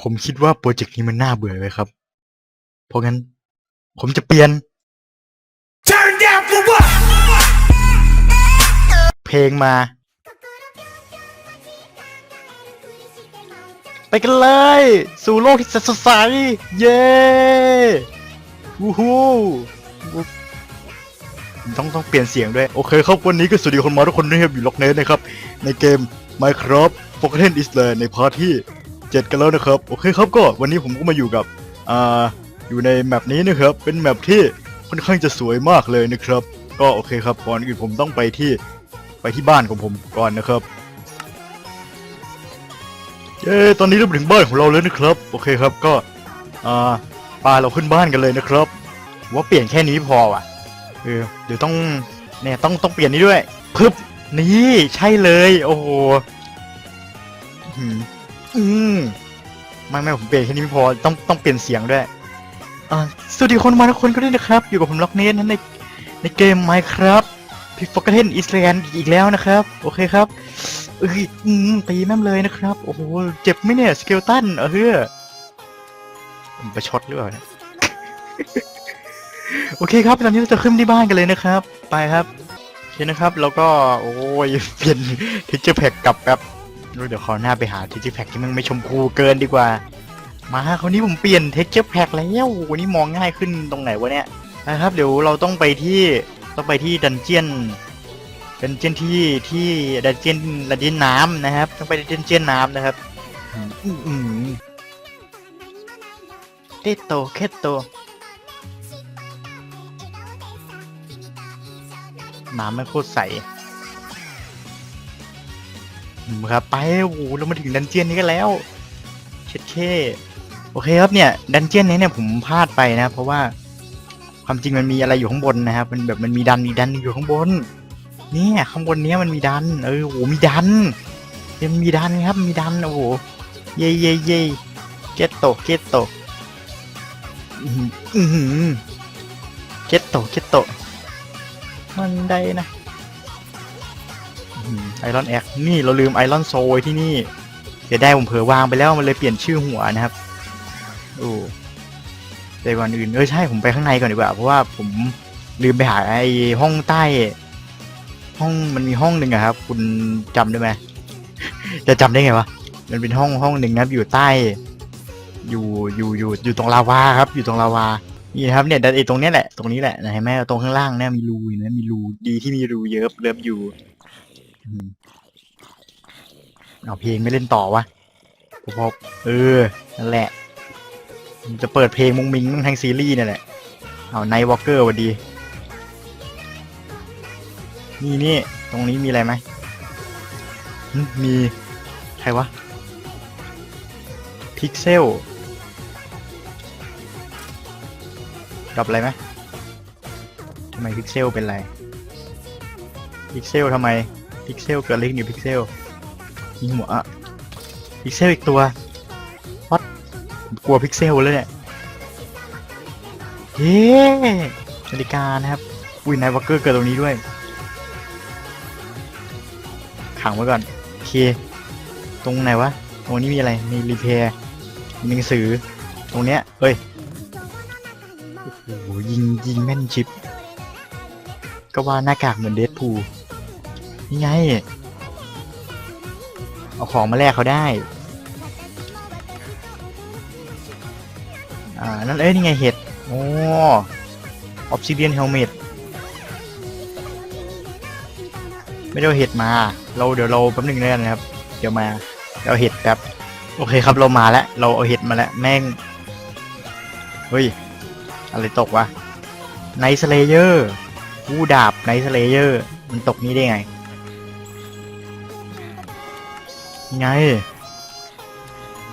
ผมคิดว่าโปรเจกต์นี้มันน่าเบื่อเลยครับ เพราะงั้น ผมจะเปลี่ยน Turn down for what? เพลงมา ไปกันเลย สู่โลกที่สดใส เย้วู้ฮู้ต้องต้องเปลี่ยนเสียงด้วย โอเคครับ วันนี้ก็สวัสดีคนมาทุกคนด้วยครับอยู่ล็อกเนสนะครับ ในเกม Minecraft Forgotten Island ในพาร์ทที่ 7 กันแล้วนะครับ โอเคครับก็วันนี้ผมก็มาอยู่กับอ่าอยู่ในแมปนี้นะครับ เป็นแมปที่ค่อนข้างจะสวยมากเลยนะครับ ก็โอเคครับก่อนอื่นผมต้องไปที่ไปที่บ้านของผมก่อนนะครับเย้ตอนนี้เราถึงบ้านของเราแล้วนะครับ โอเคครับก็อ่าปาเราขึ้นบ้านกันเลยนะครับว่าเปลี่ยนแค่นี้พอว่ะเออเดี๋ยวต้องเนี่ยต้องต้องเปลี่ยนนี้ด้วยพึบนี่ใช่เลย โอ้โห อืมไม่ไม่ผมเปลี่ยนแค่นี้ไม่พอต้องต้องเปลี่ยนเสียงด้วย อ่าสวัสดีคนมาทุกคนก็ด้วยนะครับ อยู่กับผมล็อกเนสนะในในเกม Minecraft พิกฟอกเทนอิสแลนด์อีกแล้วนะครับ โอเคครับเอ้ยอืมตีแม่มเลยนะครับ โอ้โหเจ็บไหมเนี่ยสเกลตันเออเฮ้อผมประชดหรือเปล่าเนี่ยโอเคครับตอนนี้เราจะขึ้นที่บ้านกันเลยนะครับ ไปครับโอเคนะครับ แล้วก็โอ้ยเปลี่ยนทิกเจอร์แพ็กกลับแป๊บ เดี๋ยวขอหน้าไปหาทิกเจอร์แพ็กที่มันไม่ชมพูเกินดีกว่า มาคราวนี้ผมเปลี่ยนเท็กเจอร์แพ็กแล้ววันนี้มองง่ายขึ้นตรงไหนวะเนี่ยนะครับ เดี๋ยวเราต้องไปที่ต้องไปที่ดันเจียนดันเจียนที่ที่ดันเจียนดันเจียนน้ำนะครับ ต้องไปดันเจียนน้ำนะครับอืมเตโตเคโตน้ำมันโคตรใส ครับไปโอ้โหเรามาถึงดันเจียนนี้กันแล้วเช็ดเคโอเคครับเนี่ยดันเจียนนี้เนี่ยผมพลาดไปนะเพราะว่าความจริงมันมีอะไรอยู่ข้างบนนะครับมันแบบมันมีดันมีดันอยู่ข้างบนเนี่ยข้างบนเนี้ยมันมีดันเออโหมีดันยังมีดันครับมีดันโอ้โหเย่เย่เย่เกตโตเกตโตอื้อหือเกตโตเกตโตมันได้นะ ไอรอนแอคนี่เราลืมไอรอนโซไว้ที่นี่เดี๋ยวได้ผมเผลอวางไปแล้วมันเลยเปลี่ยนชื่อหัวนะครับโอ้ไปก่อนอื่นเออใช่ผมไปข้างในก่อนดีกว่า เพราะว่าผมลืมไปหาไอ้ห้องใต้ ห้องมันมีห้องหนึ่งอะครับ คุณจำได้ไหมจะจำได้ไงวะมันเป็นห้องห้องหนึ่งนะครับ อยู่ใต้ อยู่อยู่อยู่อยู่ตรงลาวาครับ อยู่ตรงลาวานี่ครับเนี่ยไอตรงนี้แหละตรงนี้แหละนะเห็นไหมตรงข้างล่างเนี่ยมีรูนะมีรูดีที่มีรูเยอะเริ่มอยู่ เอาเพลงไม่เล่นต่อวะพอเออ นั่นแหละ จะเปิดเพลงมุงมิงทั้งซีรีส์นี่แหละ เอาไนวอลเกอร์วันดี นี่นี่ ตรงนี้มีอะไรไหม มี ใครวะ พิกเซลกับอะไรไหมทำไมพิกเซลเป็นไร พิกเซลทำไม พิกเซลเกิดอะไรขึ้นอยู่พิกเซลมีหัวอะพิกเซลอีกตัววัดกลัวพิกเซลเลยเนี่ยเฮ้นาฬิกานะครับ อุ้ยนายวอลเกอร์เกิดตรงนี้ด้วย ขังไว้ก่อนโอเค ตรงไหนวะ ตรงนี้มีอะไร มีรีเพย์มีหนังสือ ตรงเนี้ยเฮ้ย โอ้โหยิงยิงแม่นชิป ก็ว่าหน้ากากเหมือนเดดพูล นี่ไง เอาของมาแลกเขาได้ อ่า นั่นเอ้ยนี่ไงเห็ด โอ้ออ s ซิเดียนเฮลเมตไม่ได้เอเห็ดมา เราเดี๋ยวเราแป๊บหนึงแล้วนะครับ เดี๋ยวมาเดี๋ยวเอาเห็ดแป๊บ โอเคครับเรามาแล้ว เราเอาเห็ดมาแล้ว แม่ง เฮ้ย อะไรตกวะไนสเลเยอร์ผู้ดาบไนสเลเยอร์ มันตกนี้ได้ไง ไง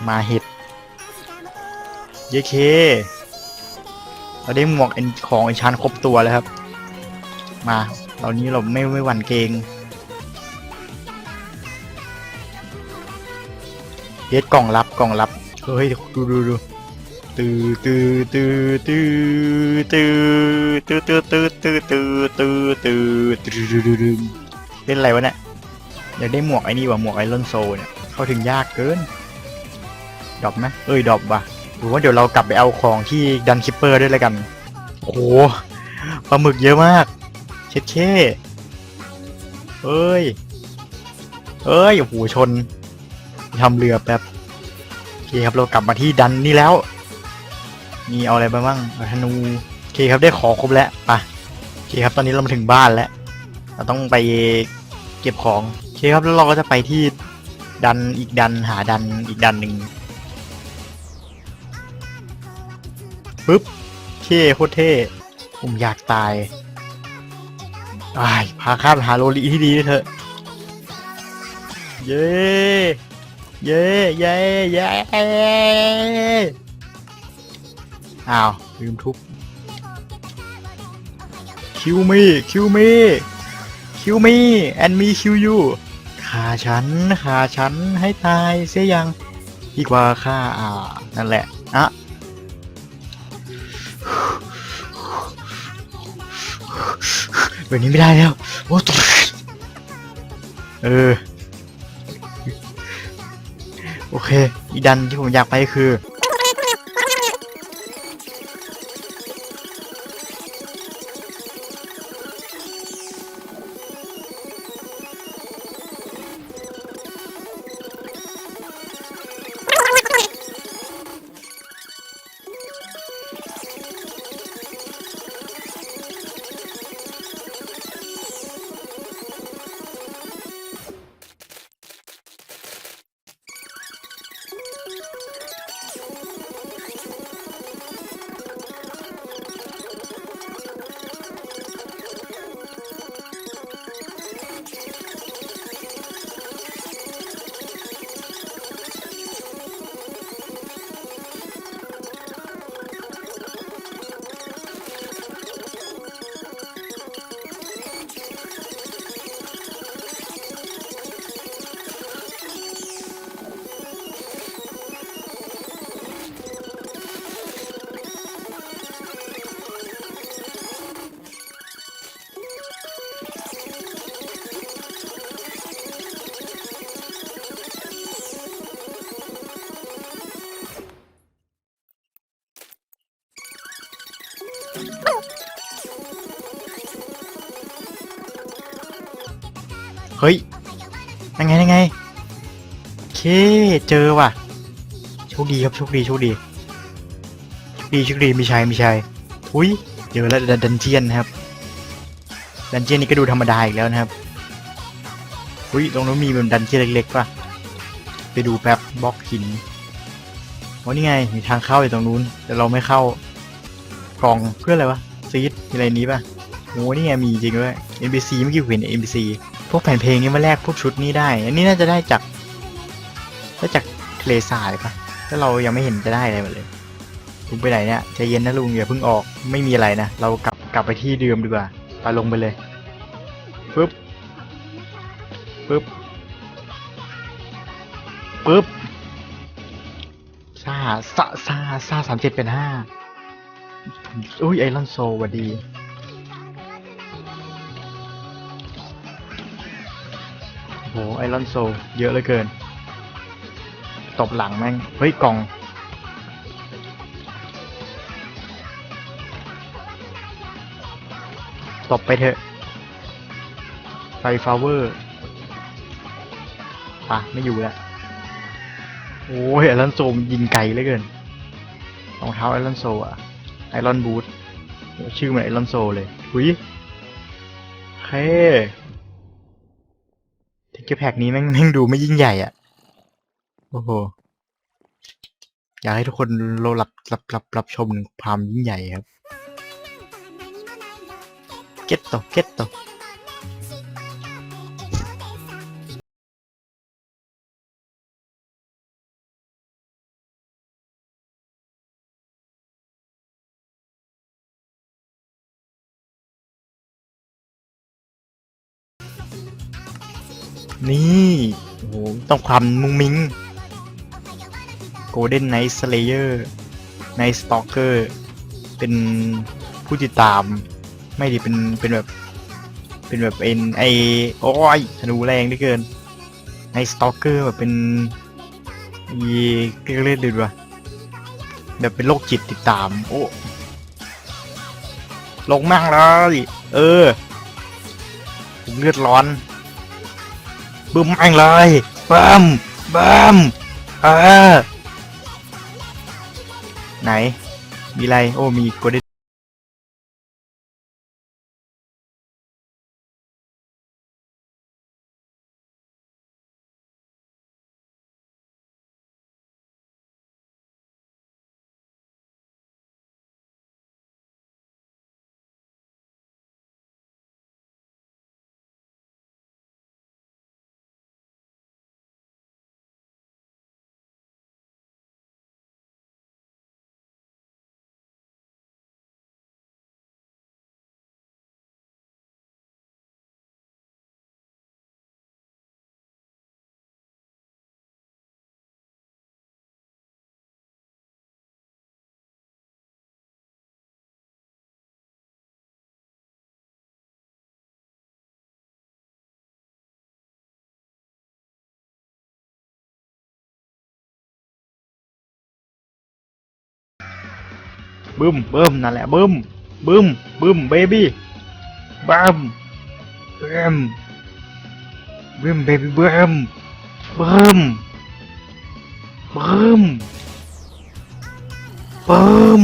มาเห็ดเยเคเราได้หมวก en- ของเอชานครบตัวแล้วครับ มาตอนนี้เราไม่ไม่หวั่นเกรงเฮ็ดกล่องลับกล่องลับเฮ้ยดูดูดูตื้อตื้อตื้อตื้อตื้อตื้อตื้อตื้อตื้อตื้อตื้อตื้อตื้อตื้อตื้อตื้อเล่นอะไรวะเนี่ย อยากได้หมวกไอ้นี่ว่ะหมวกไอรอนโซเนี่ยเข้าถึงยากเกินดรอปไหมเอ้ยดรอปว่ะหรือว่าเดี๋ยวเรากลับไปเอาของที่ดันคิปเปอร์ด้วยแล้วกัน โอ้โหปลาหมึกเยอะมากเช็ดเช่เอ้ย เอ้ยโอ้โหชนทำเรือแป๊บโอเคครับเรากลับมาที่ดันนี่แล้ว มีเอาอะไรบ้างเอาธนูโอเคครับได้ของครบแล้วไปโอเคครับตอนนี้เรามาถึงบ้านแล้ว เราต้องไปเก็บของ เคครับแล้วเราก็จะไปที่ดันอีกดันหาดันอีกดันหนึ่งปึ๊บเท่โคตรเท่ผมอยากตายอายพาข้ามหาโรลีที่ดีด้วยเถอะ เย้ เย้ เย้ เย้อ้าว ลืมทุบคิวมี่คิวมี่คิวมี่แอนมีคิวยู ฆ่าฉันฆ่าฉันให้ตายเสียยังดีกว่าฆ่าอ่านั่นแหละอะแบบนี้ไม่ได้แล้วโอ้ตัวเออ โอเค อีดันที่ผมอยากไปคือ ยังไงโอเคเจอว่ะโชคดีครับโชคดีโชคดีโชคดีโชคดีมีชัยมีชัยทุยเจอแล้วดันเจียนนะครับดันเจียนนี่ก็ดูธรรมดาอีกแล้วนะครับอุ้ยตรงนู้นมีเป็นดันเจียนเล็กๆป่ะไปดูแป๊บบล็อกหินโอ้นี่ไงมีทางเข้าอยู่ตรงนู้น แต่เราไม่เข้ากล่องเพื่ออะไรวะซีดมีอะไรนี้ป่ะโอ้นี่ไงมีจริงด้วย NPC เมื่อกี้เห็น NPC พวกแผ่นเพลงนี้มาแลกพวกชุดนี้ได้ อันนี้น่าจะได้จากได้จากทะเลทรายปะถ้าเรายังไม่เห็นจะได้อะไรมาเลยลุงไปไหนเนี่ยใจเย็นนะลุงอย่าเพิ่งออกไม่มีอะไรนะ เรากลับกลับไปที่เดิมดีกว่าไปลงไปเลยปึ๊บปึ๊บปึ๊บซาซาซาซาสามเจ็ดเป็นห้าอุ้ยไอรอนโซวัสดี โหไอรอนโซเยอะเหลือเกิน ตบหลังแม่ง เฮ้ย กล่อง ตบไปเถอะไฟฟลาเวอร์ปะไม่อยู่แล้ว โอ้ยไอรอนโซมยิงไกลเหลือเกินรองเท้าไอรอนโซอะไอรอนบูทชื่อเหมือนไอรอนโซเลยหุยเคทิ กเกอร์แพ็กนี้แม่งแม่งดูไม่ยิ่งใหญ่อะ โอ้โห อยากให้ทุกคนรรับรับรับรับชมความยิ่งใหญ่ครับ เก็ตโตเก็ตโต นี่โอ้โหต้องความมุงมิง Golden Knight Slayer Night Stalker เป็นผู้ติดตาม ไม่ดิเป็นเป็นแบบเป็นแบบเป็นไอโอ้ยธนูแรงเหลือเกิน Night Stalker แบบเป็นยีเล่นๆดูวะแบบเป็นโรคจิตติดตาม โอ้ลงมั่งเลยเออผมเลือดร้อน บึ้มมั่งเลยบึ้มบึ้มเออไหน มีอะไร โอ้มีกดได้ บึ้มบึ้มนั่นแหละบึ้มบึ้มบึ้มเบบี้บึ้มบึ้มบึ้มเบบี้บึ้มบึ้มบึ้มบึ้ม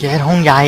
แย่ท้องใหญ่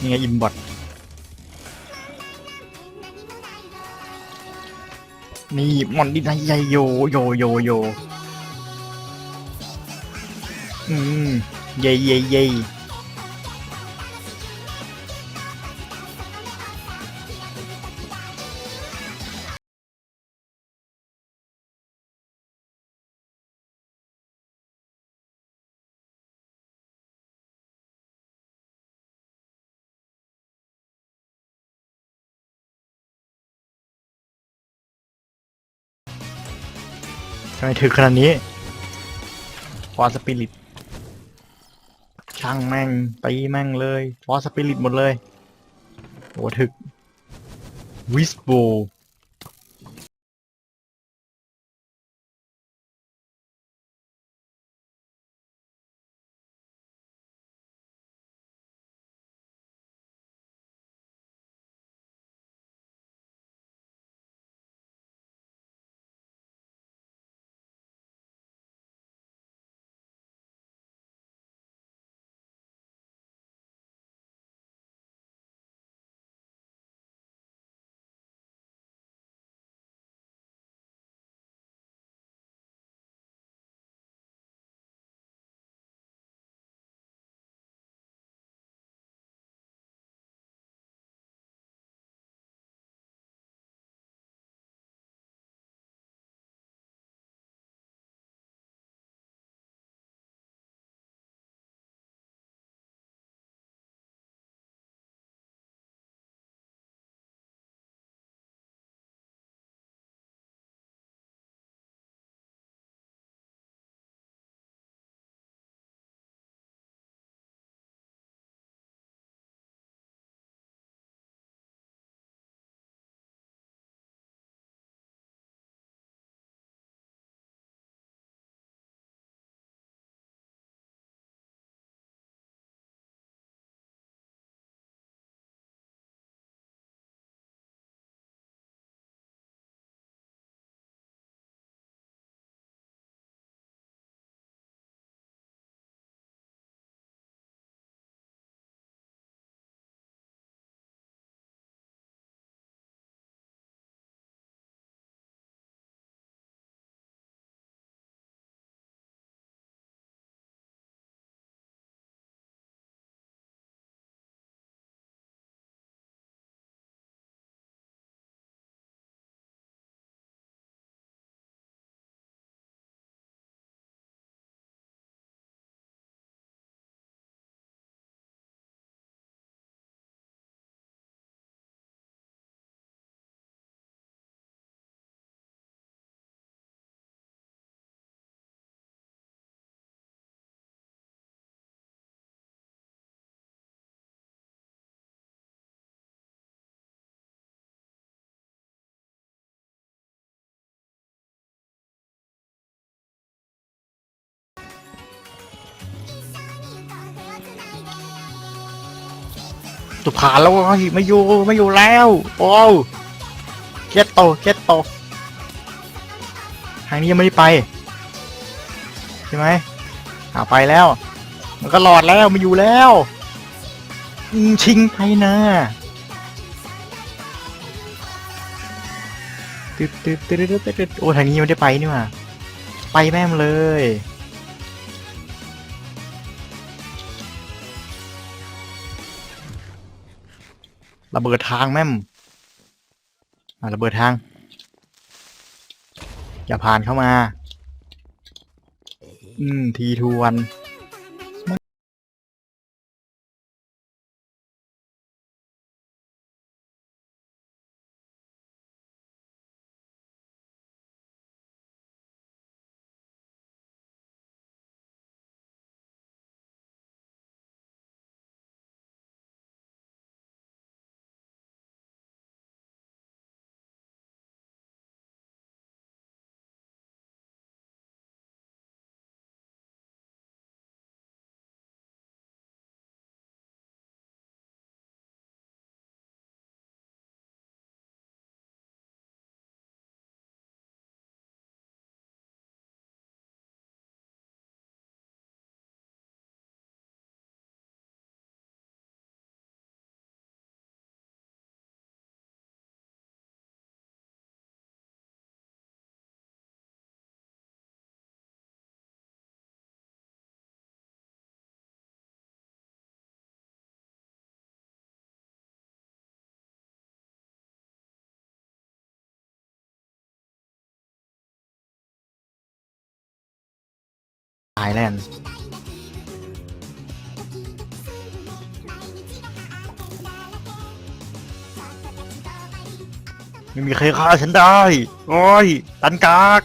นี่ไงอินบอทนี่มอนดินายใหญ่โยโยโยโยอืมเย่เย่เย่ ไมถึงขนาดนี้ฟอสปิริต ช่างแม่งตีแม่งเลยฟอสปิริตหมดเลยโหถึกวิสโบ จะผ่านแล้วเว้ยไม่อยู่ไม่อยู่แล้ว โอ้เก็ตโตเก็ตโตทางนี้ยังไม่ได้ไปใช่ไหมอาไปแล้ว มันก็หลอดแล้วไม่อยู่แล้วชิงไปนะตึ๊ดตึ๊ดตึ๊ดตึ๊ดตืดตืดโอ้ทางนี้ยังไม่ได้ไปนี่ว่าไปแม่มเลย ระเบิดทางแม่มระเบิดทาง อย่าผ่านเข้ามา อืมทีทวน ตายแลนด์ไม่มีใครฆ่าฉันได้ โอ้ย ตันกาก